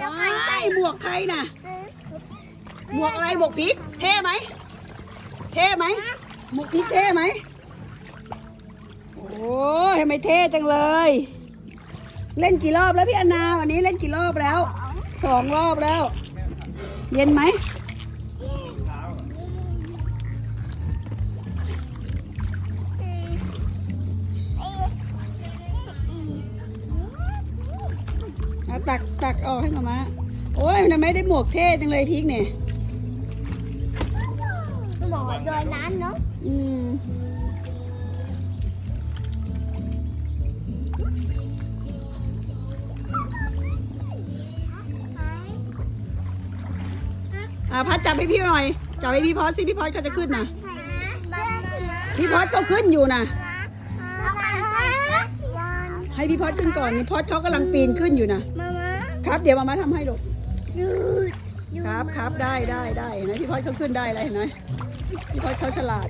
ว้ายหมวกใครน่ะ หมวกอะไรหมวกพริก เท่ไหม เท่ไหมหมวกพริกเท่ไหม โอ้ยทำไมเท่จังเลย เล่นกี่รอบแล้วพี่อนาวันนี้เล่นกี่รอบแล้ว สองรอบแล้ว เย็นไหม เอาตักตักออกให้มามาโอ้ยมันทำไมได้หมวกเท่จังเลยพริกเนี่ยหมอโดยน้ำเนาะอืมอ่าพัดจับให้พี่หน่อยจับให้พี่พอสสิพี่พอสก็จะขึ้นนะใส่บ้านนะพี่พอสก็ขึ้นอยู่นะ แล้วก็ใส่ยาน ให้พี่พอสขึ้นก่อนนี่พอสเขากำลังปีนขึ้นอยู่นะมามาครับ เดี๋ยวมามาทำให้ลูกหยุดหยุดครับครับได้ได้ได้เห็นไหมพี่พอสเขาขึ้นได้แล้วเห็นไหมพี่พอสเขาฉลาด